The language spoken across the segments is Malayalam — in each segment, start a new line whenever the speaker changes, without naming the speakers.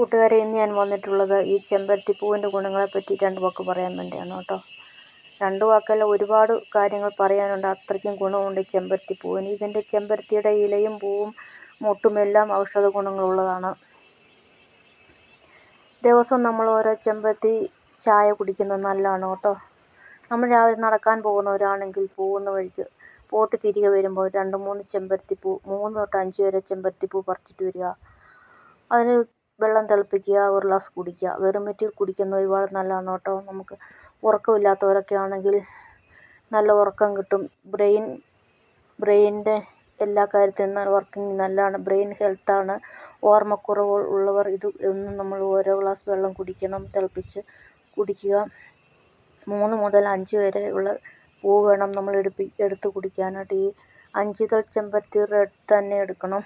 കൂട്ടുകാരെ ഇന്ന് ഞാൻ വന്നിട്ടുള്ളത് ഈ ചെമ്പരത്തിപ്പൂവിന്റെ ഗുണങ്ങളെ പറ്റി രണ്ട് വാക്ക് പറയാൻ വേണ്ടിയാണ് കേട്ടോ. രണ്ട് വാക്കല്ല ഒരുപാട് കാര്യങ്ങൾ പറയാനുണ്ട്. അത്രയ്ക്കും ഗുണമുണ്ട് ചെമ്പരത്തിപ്പൂവിന് ഇതിന്റെ ചെമ്പരത്തിയുടെ ഇലയും പൂവും മൊട്ടുമെല്ലാം ഔഷധ ഗുണങ്ങളുള്ളതാണ്. ദിവസവും നമ്മൾ ഓരോ ചെമ്പരത്തി ചായ കുടിക്കുന്നത് നല്ലതാണ് കേട്ടോ. നമ്മൾ രാവിലെ നടക്കാൻ പോകുന്നവരാണെങ്കിൽ പോകുന്ന വഴിക്ക് പോട്ട് തിരികെ വരുമ്പോൾ രണ്ട് മൂന്ന് ചെമ്പരത്തിപ്പൂ മൂന്ന് തൊട്ട് അഞ്ച് വരെ ചെമ്പരത്തിപ്പൂ പറിച്ചിട്ട് വരിക. അതിന് വെള്ളം തിളപ്പിക്കുക ഒരു ഗ്ലാസ് കുടിക്കുക. വെറും വയറ്റിൽ കുടിക്കുന്നത് ഒരുപാട് നല്ലതാണ് കേട്ടോ. നമുക്ക് ഉറക്കമില്ലാത്തവരൊക്കെ ആണെങ്കിൽ നല്ല ഉറക്കം കിട്ടും. ബ്രെയിൻ ബ്രെയിനിന്റെ എല്ലാ കാര്യത്തിനും നല്ല വർക്കിംഗ് നല്ലതാണ്. ബ്രെയിൻ ഹെൽത്താണ് ഓർമ്മക്കുറവ് ഉള്ളവർ ഇത് എന്നും നമ്മൾ ഓരോ ഗ്ലാസ് വെള്ളം കുടിക്കണം തിളപ്പിച്ച് കുടിക്കുക. മൂന്ന് മുതൽ അഞ്ച് വരെ ഉള്ള പൂ വേണം നമ്മൾ എടുപ്പി എടുത്ത് കുടിക്കാനായിട്ട്. ഈ അഞ്ച് തൾ ചെമ്പരത്തി റെഡ് തന്നെ എടുക്കണം.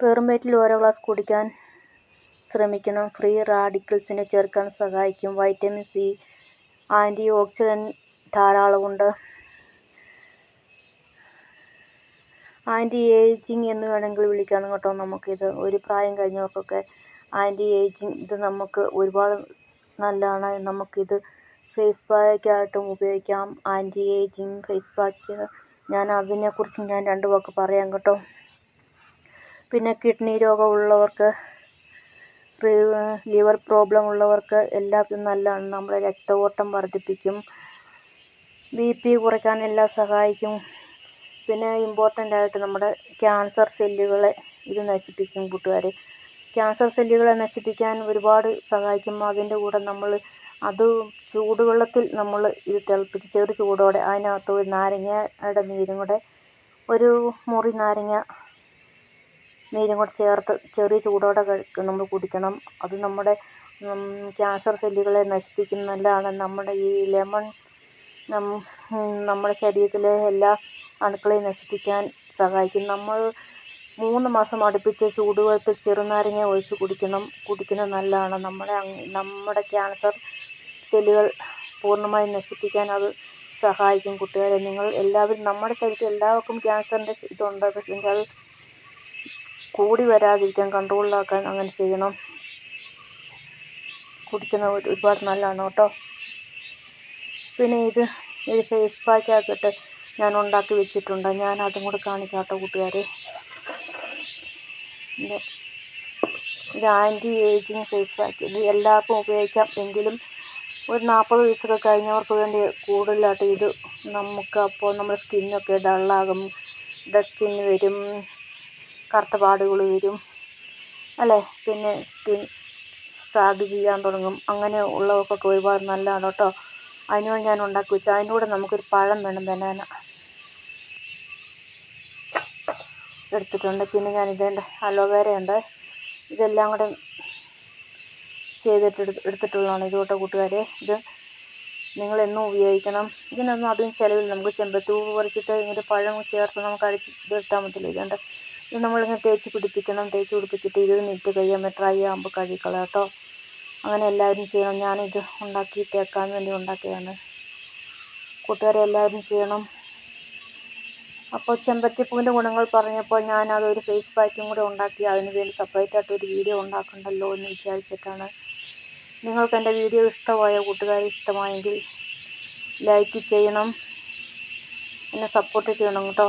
വെറും വയറ്റിൽ ഓരോ ഗ്ലാസ് കുടിക്കാൻ ശ്രമിക്കണം. ഫ്രീ റാഡിക്കൽസിനെ ചേർക്കാൻ സഹായിക്കും. വൈറ്റമിൻ സി ആന്റി ഓക്സിഡന്റ് ധാരാളമുണ്ട്. ആന്റി ഏജിങ് എന്ന് വേണമെങ്കിൽ വിളിക്കാം കേട്ടോ നമുക്കിത് ഒരു പ്രായം കഴിഞ്ഞവർക്കൊക്കെ ആന്റി ഏജിങ് ഇത് നമുക്ക് ഒരുപാട് നല്ലതാണ്. നമുക്കിത് ഫേസ് പാക്കായിട്ടും ഉപയോഗിക്കാം. Anti ageing face pack. ഞാൻ അതിനെക്കുറിച്ച് ഞാൻ രണ്ട് വാക്ക് പറയാം കേട്ടോ. പിന്നെ കിഡ്നി രോഗമുള്ളവർക്ക് ലിവർ പ്രോബ്ലം ഉള്ളവർക്ക് എല്ലാത്തിനും നല്ലതാണ്. നമ്മുടെ രക്തഓട്ടം വർദ്ധിപ്പിക്കും. ബി പി കുറയ്ക്കാൻ എല്ലാം സഹായിക്കും. പിന്നെ ഇമ്പോർട്ടന്റ് ആയിട്ട് നമ്മുടെ ക്യാൻസർ സെല്ലുകളെ ഇത് നശിപ്പിക്കും കൂട്ടുകാരെ. ക്യാൻസർ സെല്ലുകളെ നശിപ്പിക്കാൻ ഒരുപാട് സഹായിക്കും. അതിന്റെ കൂടെ നമ്മൾ അത് ചൂടുവെള്ളത്തിൽ നമ്മൾ ഇത് തിളപ്പിച്ച് ചെറു ചൂടോടെ അതിനകത്ത് ഒരു നാരങ്ങയുടെ നീരും കൂടെ ഒരു മുറി നാരങ്ങ നീരും കൂടെ ചേർത്ത് ചെറിയ ചൂടോടെ നമ്മൾ കുടിക്കണം. അത് നമ്മുടെ ക്യാൻസർ സെല്ലുകളെ നശിപ്പിക്കും നല്ലതാണ്. നമ്മുടെ ഈ ലെമൺ നമ്മുടെ ശരീരത്തിലെ എല്ലാ അണുക്കളെയും നശിപ്പിക്കാൻ സഹായിക്കും. നമ്മൾ മൂന്ന് മാസം അടുപ്പിച്ച് ചൂടുവെള്ളത്തിൽ ചെറുനാരങ്ങ ഒഴിച്ച് കുടിക്കണം. കുടിക്കുന്നത് നല്ലതാണ്. നമ്മുടെ നമ്മുടെ ക്യാൻസർ സെല്ലുകൾ പൂർണമായും നശിപ്പിക്കാൻ അത് സഹായിക്കും കുട്ടികളെ. നിങ്ങൾ എല്ലാവരും നമ്മുടെ ശരീരത്തിൽ എല്ലാവർക്കും ക്യാൻസറിന്റെ ഇതുണ്ട്. പക്ഷേ അത് കൂടി വരാതിരിക്കാൻ കൺട്രോളിലാക്കാൻ അങ്ങനെ ചെയ്യണം. കുടിക്കുന്ന ഒരുപാട് നല്ലതാണ് കേട്ടോ. പിന്നെ ഇത് ഒരു ഫേസ് പാക്ക് ആക്കിയിട്ട് ഞാൻ ഉണ്ടാക്കി വെച്ചിട്ടുണ്ട്. ഞാൻ അതും കൂടെ കാണിക്കാം കേട്ടോ കൂട്ടുകാരെ. ഇത് ആന്റി ഏജിങ് ഫേസ് പാക്ക് ഇത് എല്ലാവർക്കും ഉപയോഗിക്കാം. എങ്കിലും ഒരു നാൽപ്പത് വയസ്സൊക്കെ കഴിഞ്ഞവർക്ക് വേണ്ടി കൂടുതലായിട്ട് ഇത് നമുക്ക് അപ്പോൾ നമ്മുടെ സ്കിന്നൊക്കെ ഡള്ളാകും ഡെഡ് സ്കിന്ന് വരും. കറുത്ത പാടുകൾ വരും. അല്ലേ? പിന്നെ സ്കിൻ സാഗ് ചെയ്യാൻ തുടങ്ങും. അങ്ങനെ ഉള്ളവർക്കൊക്കെ ഒരുപാട് നല്ലതാണ് കേട്ടോ. അതിനോട് ഞാൻ ഉണ്ടാക്കി വെച്ചു. അതിന്റെ കൂടെ നമുക്കൊരു പഴം വേണം ബനാന. എടുത്തിട്ടുണ്ട്. പിന്നെ ഞാൻ ഇതേണ്ട അലോവേര ഉണ്ട്. ഇതെല്ലാം കൂടെ ചെയ്തിട്ട് എടുത്തിട്ടുള്ളതാണ് ഇതുകൊട്ടെ കൂട്ടുകാരെ. ഇത് നിങ്ങളെന്നും ഉപയോഗിക്കണം. ഇതിനൊന്നും അധികം ചിലവില്ല. നമുക്ക് ചെമ്പത്തൂവ് പറിച്ചിട്ട് ഇങ്ങനെ പഴം ചേർത്ത് നമുക്ക് അടിച്ച് ഇതെടുത്താൽ മതിയല്ലോ. ഇതുകൊണ്ട് ഇത് നമ്മളിങ്ങനെ തേച്ച് പിടിപ്പിക്കണം തേച്ച് പിടിപ്പിച്ചിട്ട് ഇരുപത് മിനിറ്റ് കഴിയുമ്പോൾ ഡ്രൈ ആകുമ്പോൾ കഴുകിക്കളയാം കേട്ടോ അങ്ങനെ എല്ലാവരും ചെയ്യണം. ഞാനിത് ഉണ്ടാക്കി തേക്കാൻ വേണ്ടി ഉണ്ടാക്കിയതാണ്. കൂട്ടുകാരെ എല്ലാവരും ചെയ്യണം. അപ്പോൾ ചെമ്പത്തിപ്പൂവിന്റെ ഗുണങ്ങൾ പറഞ്ഞപ്പോൾ ഞാൻ അതൊരു ഫേസ് പാക്കും കൂടെ ഉണ്ടാക്കി അതിന് വേണ്ടി സെപ്പറേറ്റ് ആയിട്ട് ഒരു വീഡിയോ ഉണ്ടാക്കണ്ടല്ലോ എന്ന് വിചാരിച്ചിട്ടാണ്. നിങ്ങൾക്ക് എന്റെ വീഡിയോ ഇഷ്ടമായ കൂട്ടുകാരെ ഇഷ്ടമായെങ്കിൽ ലൈക്ക് ചെയ്യണം. എന്നെ സപ്പോർട്ട് ചെയ്യണം കേട്ടോ